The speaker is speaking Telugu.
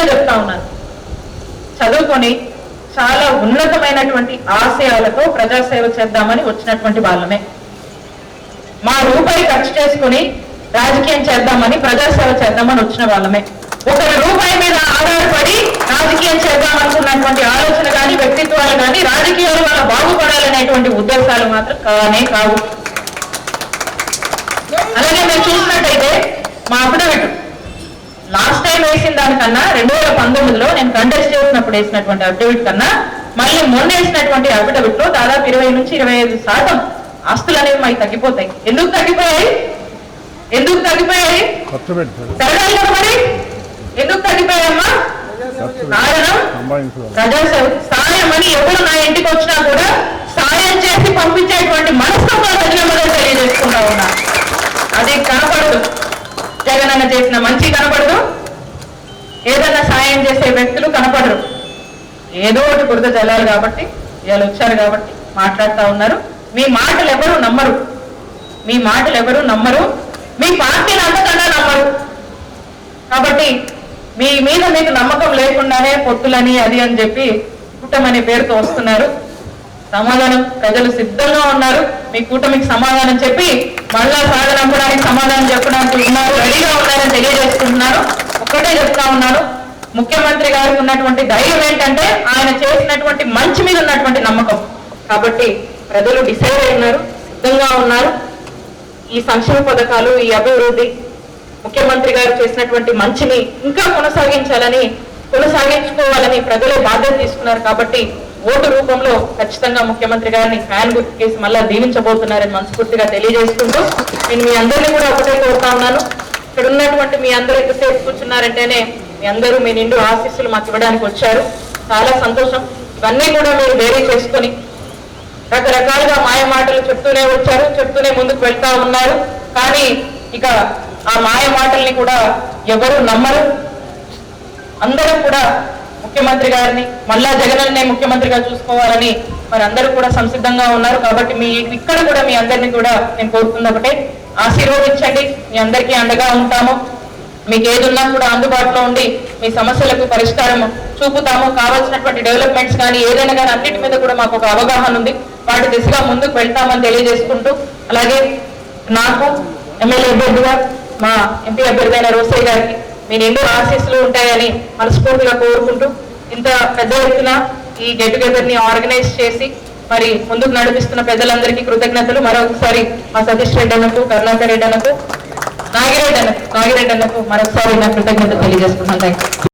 స్పష్టంగా చెప్తా ఉన్నాను. చదువుకొని చాలా ఉన్నతమైనటువంటి ఆశయాలతో ప్రజాసేవ చేద్దామని వచ్చినటువంటి వాళ్ళమే. మా రూపాయి ఖర్చు చేసుకుని రాజకీయం చేద్దామని ప్రజాసేవ చేద్దామని వచ్చిన వాళ్ళమే. ఒకరి రూపాయి మీద ఆధారపడి రాజకీయం చేద్దాం అనుకున్నటువంటి ఆలోచన కానీ వ్యక్తిత్వాలు కానీ రాజకీయాలు వల్ల బాగుపడాలనేటువంటి ఉద్దేశాలు మాత్రం కానే కావు. అలాగే మీరు చూసినట్టయితే మా అఫిడవిట్ లాస్ట్ టైం వేసిన దానికన్నా రెండు వేల పంతొమ్మిదిలో నేను కంటెస్ట్ చేసినప్పుడు వేసినటువంటి అఫిడవిట్ కన్నా మళ్ళీ మొన్న వేసినటువంటి అఫిడవిట్లో దాదాపు ఇరవై నుంచి ఇరవై ఐదు శాతం ఆస్తులు అనేవి మాకు తగ్గిపోతాయి. ఎందుకు తగ్గిపోయాయి? ఎందుకు తగ్గిపోయాయి? మరి? ఎందుకు తగ్గిపోయాయమ్మా? కారణం ప్రజాసేవ సాయం అని ఎవరు నా ఇంటికి వచ్చినా కూడా సాయం చేసి పంపించేటువంటి మనస్తత్వం ప్రజలందరూ తెలియజేసుకుంటా ఉన్నా అది కనపడదు ఏదైనా చేసిన మంచి కనపడదు. ఏదైనా సాయం చేసే వ్యక్తులు కనపడరు. ఏదో ఒకటి బురద జల్లాలి కాబట్టి ఇవాళ వచ్చారు కాబట్టి మాట్లాడుతా ఉన్నారు. మీ మాటలు ఎవరు నమ్మరు. మీ మాటలు ఎవరు నమ్మరు. మీ పార్టీని అంతకన్నా నమ్మరు. కాబట్టి మీ మీద మీకు నమ్మకం లేకుండానే పొత్తులని అది అని చెప్పి కూటమనే పేరుతో వస్తున్నారు. సమాధానం ప్రజలు సిద్ధంగా ఉన్నారు. మీ కూటమికి సమాధానం చెప్పి మళ్ళా సాగనంపడానికి సమాధానం చెప్పడానికి ఉన్నారు. రెడీగా ఒక్కటే చెప్తా ఉన్నాను ముఖ్యమంత్రి గారికి ఉన్నటువంటి ధైర్యం ఏంటంటే ఆయన చేసినటువంటి మంచి మీద ఉన్నటువంటి నమ్మకం. కాబట్టి ప్రజలు డిసైడ్ అయి ఉన్నారు సిద్ధంగా ఉన్నారు. ఈ సంక్షేమ పథకాలు ఈ అభివృద్ధి ముఖ్యమంత్రి గారు చేసినటువంటి మంచిని ఇంకా కొనసాగించాలని కొనసాగించుకోవాలని ప్రజలే బాధ్యత తీసుకున్నారు కాబట్టి ఓటు రూపంలో ఖచ్చితంగా ముఖ్యమంత్రి గారిని ఫ్యాన్ గుర్తుకేసి మళ్ళా దీవించబోతున్నారని మనస్ఫూర్తిగా తెలియజేసుకుంటూ నేను మీ అందరినీ కూడా ఒకటే కోరుతా ఉన్నాను. ఇక్కడ ఉన్నటువంటి మీ అందరూ ఎంతసేపు కూర్చున్నారంటేనే మీ అందరూ మీ నిండు ఆశీస్సులు మాకు ఇవ్వడానికి వచ్చారు. చాలా సంతోషం. ఇవన్నీ కూడా మీరు వేరే చేసుకొని రకరకాలుగా మాయ మాటలు చెప్తూనే వచ్చారు చెప్తూనే ముందుకు వెళ్తా ఉన్నారు. కానీ ఇక ఆ మాయ మాటల్ని కూడా ఎవరు నమ్మరు. అందరూ కూడా ముఖ్యమంత్రి గారిని మళ్ళా జగనన్నే ముఖ్యమంత్రిగా చూసుకోవాలని మరి అందరూ కూడా సంసిద్ధంగా ఉన్నారు. కాబట్టి మీ ఇక్కడ కూడా మీ అందరినీ కూడా నేను కోరుతుంది ఒకటే. ఆశీర్వదించండి. మీ అందరికీ అండగా ఉంటాము. మీకు ఏదున్నా కూడా అందుబాటులో ఉండి మీ సమస్యలకు పరిష్కారం చూపుతాము. కావాల్సినటువంటి డెవలప్మెంట్స్ కానీ ఏదైనా కానీ అన్నిటి మీద కూడా మాకు ఒక అవగాహన ఉంది. వాటి దిశగా ముందుకు వెళ్తామని తెలియజేసుకుంటూ అలాగే నాకు ఎమ్మెల్యే అభ్యర్థిగా మా ఎంపీ అభ్యర్థి అయిన రోసయ్య గారికి మీ నిండు ఆశీస్సులు ఉంటాయని మనస్ఫూర్తిగా కోరుకుంటూ ఇంత పెద్ద ఎత్తున ఈ గెట్ టుగెదర్ని ఆర్గనైజ్ చేసి మరి ముందుకు నడిపిస్తున్న పెద్దలందరికీ కృతజ్ఞతలు. మరొకసారి మా సతీష్ రెడ్డి అన్నకు కరుణాకర్ రెడ్డి అన్నకు నాగిరెడ్డి అన్నకు నాగిరెడ్డి అన్నకు మరొకసారి నా కృతజ్ఞతలు తెలియజేస్తున్నాను థ్యాంక్ యూ